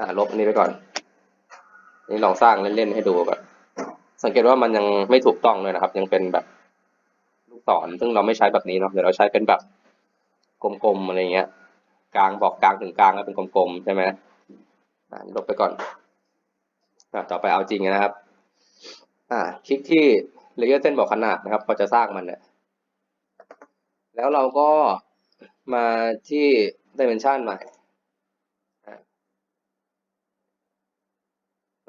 อ่าลบอันนี้ไปก่อน นี่ลองสร้างเล่นๆให้ดูก่อนสังเกตว่ามันยังไม่ถูกต้องเลยนะครับ ยังเป็นแบบลูกศรซึ่งเราไม่ใช้แบบนี้เนาะเดี๋ยวเราใช้เป็นแบบกลมๆอะไรเงี้ย กลางบอกกลางถึงกลางแล้วเป็นกลมๆใช่ไหมอ่าลบไปก่อนอ่าต่อไปเอาจริงนะครับ อ่า คลิกที่เลเยอร์เส้นบอกขนาดนะครับพอจะสร้างมันเนี่ยแล้วเราก็มาที่ dimension ใหม่อะ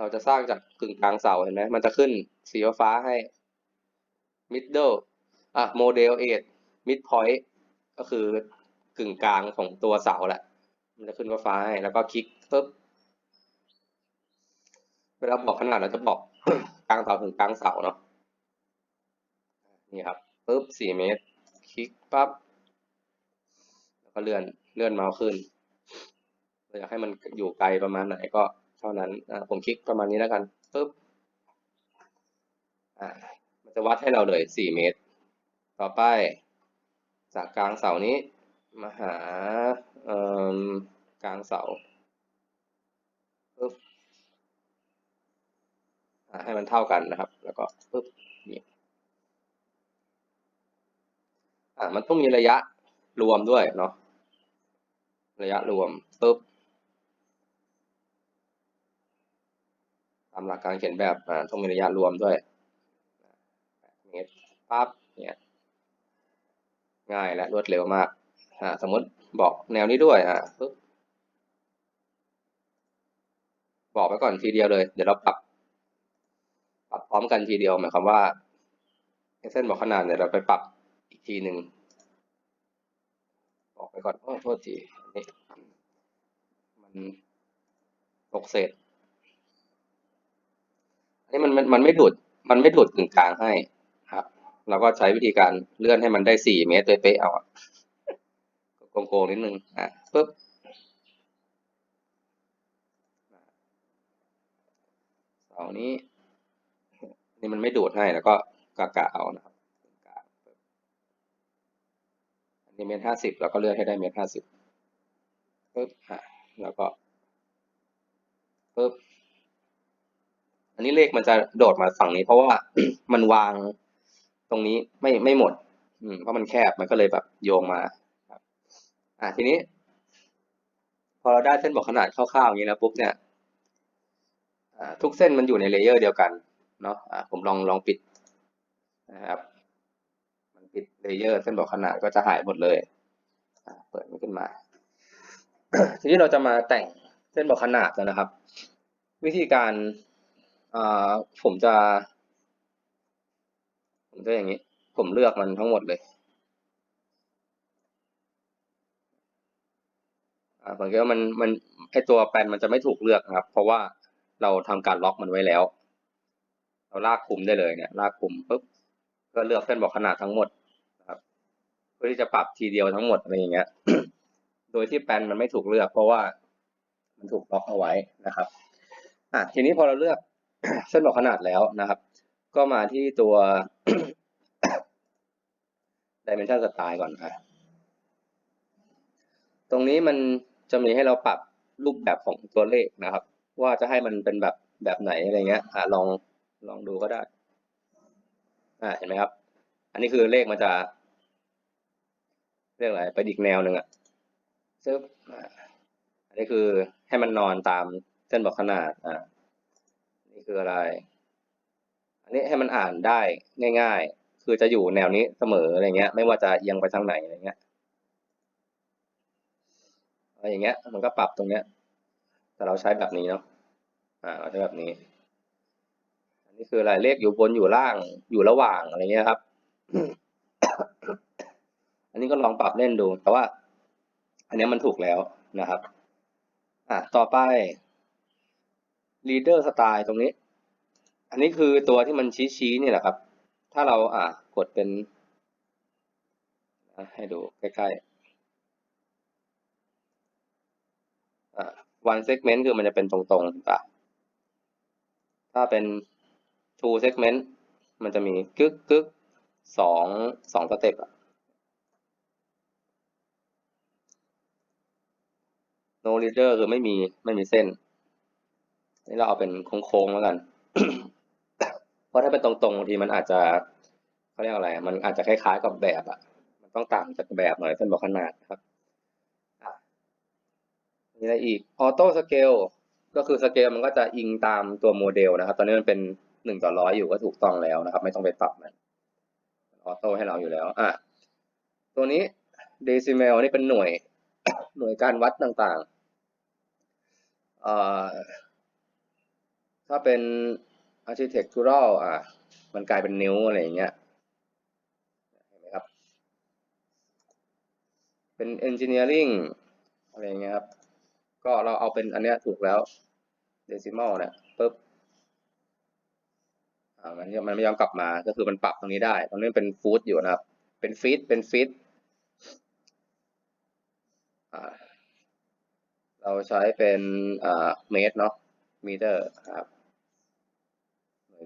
เราจะสร้างจากกึ่งกลางเสาเห็นไหมมันจะขึ้นสีฟ้าให้ middle อะ model 8 mid point ก็คือกึ่งกลางของตัวเสาแหละ มันจะขึ้นฟ้าให้ แล้วก็คลิกปุ๊บเวลาบอกขนาดเราจะบอกกลางเสาถึงกลางเสาเนาะนี่ครับปุ๊บสี่เมตร คลิกปั๊บแล้วก็เลื่อนเลื่อนเมาส์ขึ้นเราอยากให้มันอยู่ไกลประมาณไหนก็ เท่านั้นอผมคลิกประมาณนี้แล้วกันปุ๊บมันจะวัดให้เราเลยสี่เมตร ต่อไป จากกลางเสานี้ มาหาเอ่อกลางเสาปุ๊บให้มันเท่ากันนะครับ แล้วก็ปุ๊บนี่อ่ามันต้องมีระยะรวมด้วยเนาะระยะรวมปุ๊บ ตามหลักการเขียนแบบต้องมีระยะรวมด้วยเมตรปั๊บเนี่ยง่ายและรวดเร็วมากสมมติบอกแนวนี้ด้วยอ่าปุ๊บบอกไปก่อนทีเดียวเลย เดี๋ยวเราปรับ ปรับพร้อมกันทีเดียวหมายความว่าเส้นบอกขนาดเนี่ยเราไปปรับอีกทีหนึ่งบอกไปก่อนโอ้โทษทีนนี้มันตกเศษอั นนี้มันมันมันไม่ดูดมันไม่ดูดกึ่งกลางให้ครับ เราก็ใช้วิธีการเลื่อนให้มันได้สี่เมตรเป๊ะเอาโกงๆนิดนึงอะปุ๊บเสานี้ นี่มันไม่ดูดให้แล้วก็กะกะเอานะครับอันนี้เมตรห้าสิบเราก็เลื่อนให้ได้เมตรห้าสิบปึ๊บอะแล้วก็ปึ๊บ นนี้เลขมันจะโดดมาฝั่งนี้ เพราะว่ามันวางตรงนี้ไม่ไม่หมด อืมเพราะมันแคบมันก็เลยแบบโยงมาครับอะทีนี้ พอเราได้เส้นบอกขนาดคร่าวๆอย่างนี้แล้วปุ๊บเนี่ยทุกเส้นมันอยู่ในเลเยอร์เดียวกันเนาะอ่าผมลองลองปิดนะครับ มันปิดเลเยอร์เส้นบอกขนาดก็จะหายหมดเลยอ่าเปิดมันขึ้นมา ทีนี้เราจะมาแต่งเส้นบอกขนาดนะครับ วิธีการ อ่าผมจะ ผมจะอย่างนี้ ผมเลือกมันทั้งหมดเลยอ่าผมคิดว่ามันมันไอตัวแปนมันจะไม่ถูกเลือกนะครับ เพราะว่าเราทำการล็อกมันไว้แล้ว เราลากคุมได้เลยเนี่ย ลากคุมปุ๊บก็เลือกเส้นบอกขนาดทั้งหมดนะครับ เพื่อที่จะปรับทีเดียวทั้งหมดอะไรอย่างเงี้ย โดยที่แปนมันไม่ถูกเลือก เพราะว่ามันถูกล็อกเอาไว้นะครับอะทีนี้พอเราเลือก เส้นบอกขนาดแล้วนะครับ ก็มาที่ตัว dimension style ก่อนอะตรงนี้มันจะมีให้เราปรับรูปแบบของตัวเลขนะครับ ว่าจะให้มันเป็นแบบแบบไหนอะไรเงี้ยอ่าลองลองดูก็ได้อ่าเห็นไหมครับ อันนี้คือเลขมันจะ เรียกอะไรไปอีกแนวหนึ่งอะซึ่งอันนี้คือให้มันนอนตามเส้นบอกขนาดอ่า นี่คืออะไร อันนี้ให้มันอ่านได้ง่าย ๆ คือจะอยู่แนวนี้เสมออะไรเงี้ย ไม่ว่าจะเอียงไปทางไหนอะไรเงี้ยอะไรอย่างเงี้ย มันก็ปรับตรงเนี้ย แต่เราใช้แบบนี้เนาะอ่าเราใช้แบบนี้ อันนี้คืออะไรเลขอยู่บนอยู่ล่างอยู่ระหว่างอะไรเงี้ยครับ อันนี้ก็ลองปรับเล่นดู แต่ว่า อันนี้มันถูกแล้วนะครับ อะต่อไป leader style ตรงนี้ อันนี้คือตัวที่มันชี้ๆนี่แหละครับ ถ้าเราอ่ากดเป็น ให้ดูใกล้ๆอ่า one segment คือมันจะเป็นตรงๆป่ะถ้าเป็น two segment มันจะมีกึกกึกสองสองสเต็ปอะ no leader คือไม่มีไม่มีเส้น นี่เราเอาเป็นโค้งๆแล้วกัน เพราะถ้าเป็นตรงๆบางทีมันอาจจะเขาเรียกอะไร มันอาจจะคล้ายๆกับแบบอะ มันต้องต่างจากแบบหน่อยเส้นบอกขนาดครับอะมีอะไรอีกออโต้สเกลก็คือสเกลมันก็จะอิงตามตัวโมเดลนะครับ ตอนนี้มันเป็นหนึ่งต่อร้อยอยู่ก็ถูกต้องแล้วนะครับ ไม่ต้องไปปรับมันออโต้ให้เราอยู่แล้ว อะ ตัวนี้เดซิเมลนี่เป็นหน่วย หน่วยการวัดต่างๆเอ่อ ถ้าเป็น architectural อะมันกลายเป็นนิ้วอะไรอย่างเงี้ยเห็นไหมครับ เป็น engineering อะไรอย่างเงี้ยครับ ก็เราเอาเป็นอันเนี้ยถูกแล้ว decimal เนี่ยปุ๊บอ่ามันมันไม่ยอมกลับมาก็คือมันปรับตรงนี้ได้ ตรงนี้เป็นฟูตอยู่นะครับ เป็นฟีตเป็นฟีตอ่าเราใช้เป็นอ่าเมตรเนาะมิเตอร์ครับ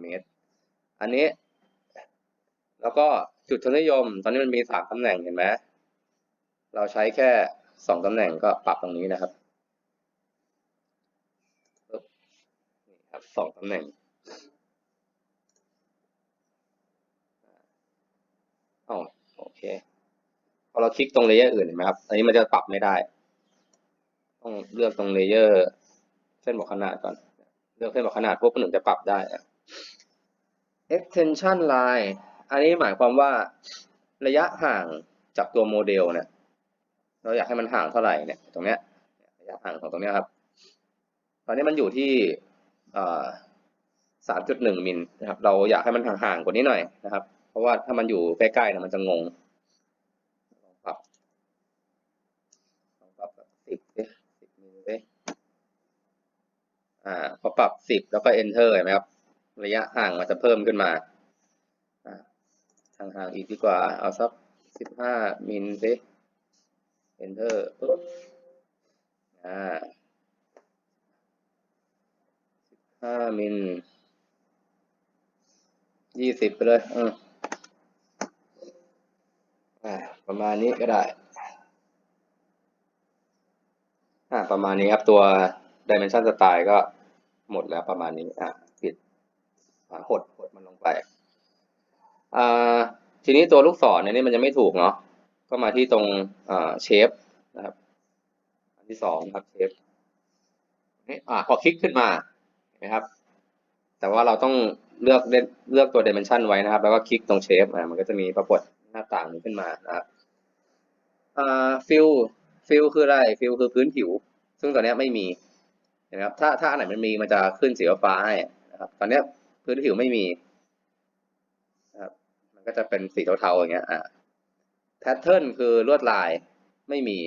เมตร อันนี้ แล้วก็จุดทศนิยม ตอนนี้มันมีสามตำแหน่งเห็นไหมเราใช้แค่สองตำแหน่งก็ปรับตรงนี้นะครับนี่ครับสองตำแหน่งอ๋อโอเค พอเราคลิกตรงเลเยอร์อื่นเห็นไหมครับ อันนี้มันจะปรับไม่ได้ ต้องเลือกตรงเลเยอร์เส้นบอกขนาดก่อน เลือกเส้นบอกขนาดพวกมันถึงจะปรับได้ extension line อันนี้หมายความว่าระยะห่างจากตัวโมเดลเนี่ยเราอยากให้มันห่างเท่าไหร่เนี่ยตรงเนี้ยระยะห่างของตรงเนี้ยครับ ตอนนี้มันอยู่ที่สามจุดหนึ่งมิลนะครับ เราอยากให้มันห่างๆกว่านี้หน่อยนะครับ เพราะว่าถ้ามันอยู่ใกล้ๆเนี่ยมันจะงงลองปรับลองปรับสิบสิบมิลเว้ยอ่าพอปรับสิบแล้วก็ enter เห็นไหมครับ ระยะห่างมันจะเพิ่มขึ้นมาห่างๆอีกดีกว่า เอาสักสิบห้ามิลสิ enter ปุ๊บอ่าสิบห้ามิลยี่สิบไปเลยอืมอ่าประมาณนี้ก็ได้ อ่า ประมาณนี้ครับตัว dimension style ก็หมดแล้วประมาณนี้อ่าปิดอ่า หดหดมันลงไปทีนี้ตัวลูกศรเนี่ยนี่มันจะไม่ถูกเนาะก็มาที่ตรงเชฟนะครับ อันที่สองครับเชฟนี่อ่าพอคลิกขึ้นมานไหมครับ แต่ว่าเราต้องเลือกเลือกตัว dimension ไว้นะครับ แล้วก็คลิกตรงเชฟอ่ามันก็จะมีปรากฏหน้าต่างนี้ขึ้นมานะครับอ่า fill fill คืออะไร fill คือพื้นผิว ซึ่งตอนนี้ไม่มีนไหมครับถ้าถ้าอันไหนมันมีมันจะขึ้นสีฟ้าให้นะครับ ตอนนี้ พื้นผิวไม่มีนะครับ มันก็จะเป็นสีเทาๆอย่างเงี้ยอ่า pattern คือลวดลายไม่มี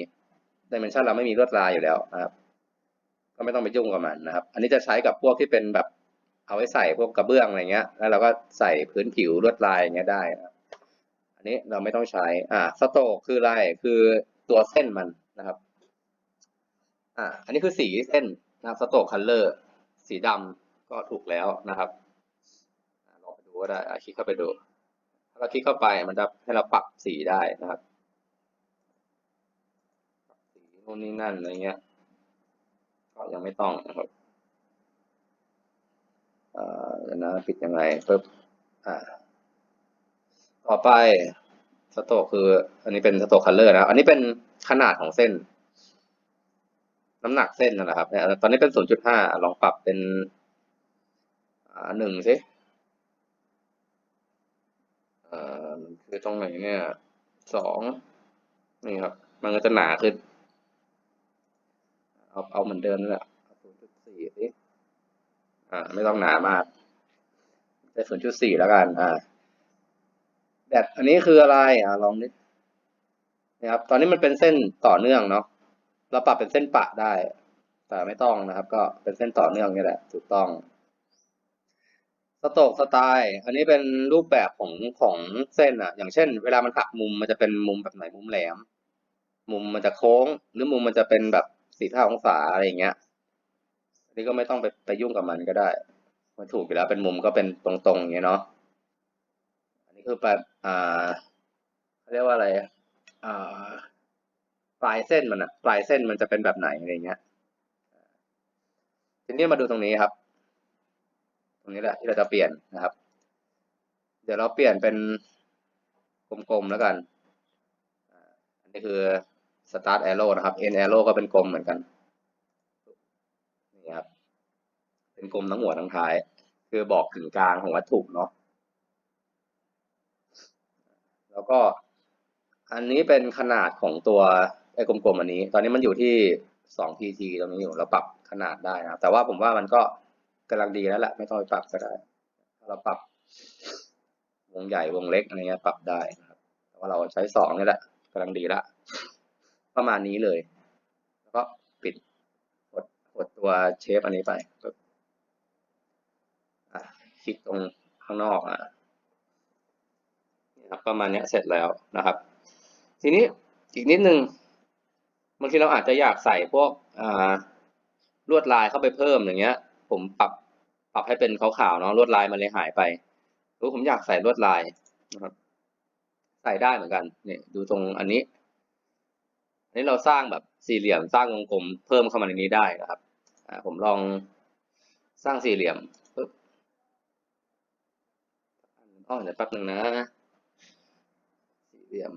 dimension เราไม่มีลวดลายอยู่แล้วนะครับ ก็ไม่ต้องไปยุ่งกับมันนะครับ อันนี้จะใช้กับพวกที่เป็นแบบเอาไว้ใส่พวกกระเบื้องอะไรเงี้ย แล้วเราก็ใส่พื้นผิวลวดลายอย่างเงี้ยได้นะครับอันนี้เราไม่ต้องใช้ อ่า สโตกคืออะไร คือตัวเส้นมันนะครับ อ่า อันนี้คือสีเส้นนะครับ สโตกคัลเลอร์ สีดำก็ถูกแล้วนะครับ ก็ได้คลิกเข้าไปดู ถ้าเราคลิกเข้าไปมันจะให้เราปรับสีได้นะครับปรับสีนู่นนี่นั่นอะไรเงี้ย ก็ยังไม่ต้องนะครับอ่าเดี๋ยวนะปิดยังไงปึ๊บอ่าต่อไปสโตกคือ อันนี้เป็นสโตกคัลเลอร์นะ อันนี้เป็นขนาดของเส้น น้ำหนักเส้นนั่นแหละครับเนี่ยตอนนี้เป็นศูนย์จุดห้าลองปรับเป็นหนึ่งสิ เอ่อมันคือตรงไหนเนี่ยสองนี่ครับ มันก็จะหนาขึ้น เอาเอาเหมือนเดิมนั่นแหละศูนย์จุดสี่สิอ่า ไม่ต้องหนามากได้ศูนย์จุดสี่แล้วกัน อ่าแดดอันนี้คืออะไร อ่าลองนิดนะครับ ตอนนี้มันเป็นเส้นต่อเนื่องเนาะเราปรับเป็นเส้นปะได้ แต่ไม่ต้องนะครับ ก็เป็นเส้นต่อเนื่องนี่แหละ ถูกต้อง สโตกสไตล์อันนี้เป็นรูปแบบของของเส้นอะ อย่างเช่น เวลามันหักมุมมันจะเป็นมุมแบบไหนมุมแหลม มุมมันจะโค้ง หรือมุมมันจะเป็นแบบสี่ห้าองศาอะไรอย่างเงี้ยอันนี้ก็ไม่ต้องไปไปยุ่งกับมันก็ได้มันถูกอยู่แล้วเป็นมุมก็เป็นตรงๆอย่างเงี้ยเนาะอันนี้คือแบบอ่าเขาเรียกว่าอะไรอ่าปลายเส้นมันอะปลายเส้นมันจะเป็นแบบไหนอะไรเงี้ยทีนี้มาดูตรงนี้ครับ รงนี้แหละที่เราจะเปลี่ยนนะครับ เดี๋ยวเราเปลี่ยนเป็นกลมๆแล้วกันอันนี้คือ start arrow นะครับ end arrow ก็เป็นกลมเหมือนกันนี่ครับเป็นกลมทั้งหัวทั้งท้าย คือบอกถึงกลางของวัตถุเนาะแล้วก็อันนี้เป็นขนาดของตัวไอ้กลมๆอันนี้ ตอนนี้มันอยู่ที่สอง pt ตรงนี้อยู่เราปรับขนาดได้นะครับแต่ว่าผมว่ามันก็ กำลังดีแล้วแหละไม่ต้องไปปรับก็ได้ ถ้าเราปรับ วงใหญ่วงเล็กอะไรเงี้ยปรับได้นะครับแต่ว่าเราใช้สองนี่แหละกำลังดีละประมาณนี้เลย แล้วก็ปิดกดกดตัวเชฟอันนี้ไปคลิกตรงข้างนอกอะครับประมาณนี้เสร็จแล้วนะครับ ทีนี้อีกนิดนึงบางทีเราอาจจะอยากใส่พวกลวดลายเข้าไปเพิ่มอย่างเงี้ย ผมปรับปรับให้เป็นขาวๆเนาะลวดลายมันเลยหายไปรือผมอยากใส่ลวดลายนะครับ ใส่ได้เหมือนกันเนี่ยดูตรงอันนี้อันนี้เราสร้างแบบสี่เหลี่ยมสร้างวงกลมเพิ่มเข้ามาในนี้ได้นะครับอ่าผมลองสร้างสี่เหลี่ยมปึ๊บอ๋อเดี๋ยวแป๊บหนึ่งนะสี่เหลี่ยม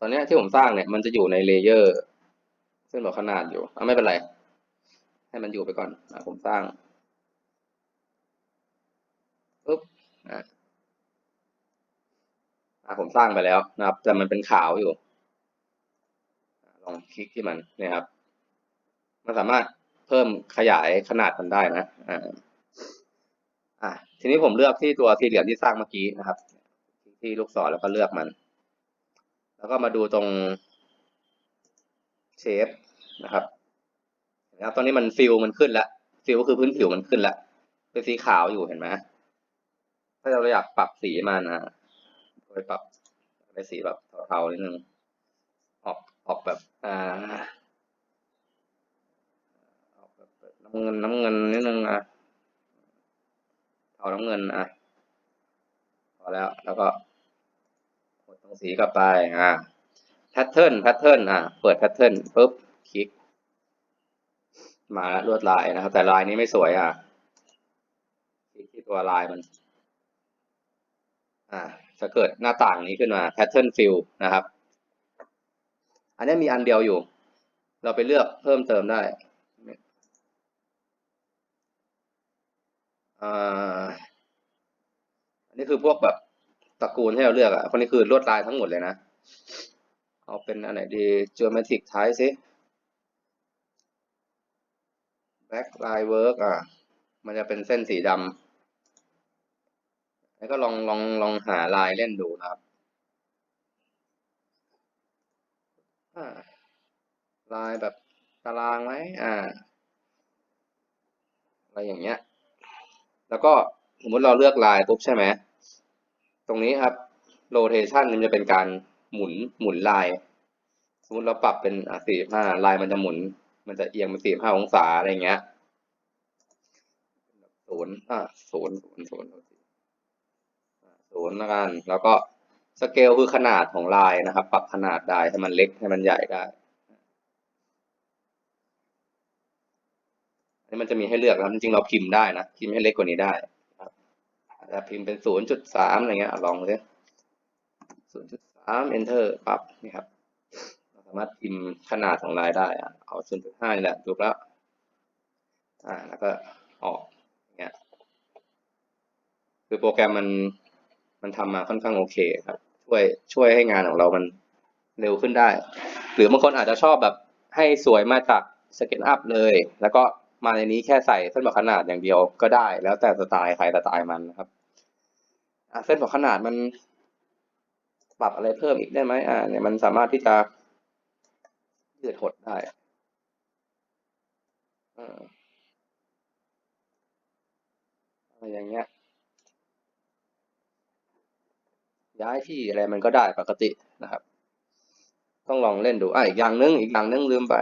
ตอนนี้ที่ผมสร้างเนี่ย มันจะอยู่ในเลเยอร์เส้นบอกขนาดอยู่อะไม่เป็นไร ให้มันอยู่ไปก่อนอะผมสร้างปึ๊บอะ อ่า ผมสร้างไปแล้วนะครับ แต่มันเป็นขาวอยู่ ลองคลิกที่มันนี่ยครับ มันสามารถเพิ่มขยายขนาดมันได้นะอ่าอ่าทีนี้ผมเลือกที่ตัวสี่เหลี่ยมที่สร้างเมื่อกี้นะครับ ที่ลูกศรแล้วก็เลือกมัน แล้วก็มาดูตรงเชฟนะครับนะครับ ตอนนี้มันฟิลมันขึ้นแล้วฟิลก็คือพื้นผิวมันขึ้นแล้วเป็นสีขาวอยู่เห็นไหม ถ้าเราอยากปรับสีมันอะไปปรับไปสีแบบเทาๆนิดนึง ออกออกแบบอ่าออกแบบน้ำเงินน้ำเงินนิดนึงอะเทาน้ำเงินอะพอแล้วแล้วก็กดตรงสีกลับไปอ่าแพทเทิร์นแพทเทิร์นอ่าเปิดแพทเทิร์นปุ๊บคลิก มาแล้วลวดลายนะครับ แต่ลายนี้ไม่สวยอะคลิกที่ตัวลายมัน อ่าจะเกิดหน้าต่างนี้ขึ้นมา pattern fill นะครับ อันนี้มีอันเดียวอยู่ เราไปเลือกเพิ่มเติมได้อ่าอันนี้คือพวกแบบตระกูลที่เราเลือกอะคนนี้คือลวดลายทั้งหมดเลยนะ เอาเป็นอันไหนดี geometric type สิ black line work อะ มันจะเป็นเส้นสีดำ แล้วก็ลองลองลองหาลายเล่นดูนะครับลายแบบตารางไหมอ่า อะไรอย่างเงี้ย แล้วก็สมมติเราเลือกลายปุ๊บใช่ไหม ตรงนี้ครับ rotation มันจะเป็นการหมุนหมุนลาย สมมติเราปรับเป็นสี่ห้าลายมันจะหมุน มันจะเอียงเป็นสี่ห้าองศาอะไรเงี้ยศูนย์อ่าศูนย์ศูนย์ศูนย์ ศูนย์ละกัน แล้วก็สเกลคือขนาดของลายนะครับ ปรับขนาดได้ให้มันเล็กให้มันใหญ่ได้อันนี้มันจะมีให้เลือกนะครับจริงๆเราพิมพ์ได้นะพิมพ์ให้เล็กกว่านี้ได้ครับอาจจะพิมพ์เป็นศูนย์จุดสามอะไรเงี้ยลองเลยศูนย์จุดสาม enter ปรับนี่ครับเราสามารถพิมพ์ขนาดของลายได้อะเอาศูนย์จุดห้านี่แหละถูกแล้วอ่าแล้วก็ออกเงี้ยคือโปรแกรมมัน มันทำมาค่อนข้างโอเคครับ ช่วยช่วยให้งานของเรามันเร็วขึ้นได้ หรือบางคนอาจจะชอบแบบให้สวยมาจากสเก็ตอัพเลย แล้วก็มาในนี้แค่ใส่เส้นบอกขนาดอย่างเดียวก็ได้ แล้วแต่สไตล์ใครสไตล์มันนะครับเส้นบอกขนาดมันปรับอะไรเพิ่มอีกได้ไหมอ่าเนี่ยมันสามารถที่จะยืดหดได้อะไรอย่างเงี้ย ย้ายที่อะไรมันก็ได้ปกตินะครับ ต้องลองเล่นดูอะอีกอย่างนึงอีกอย่างนึงลืมไป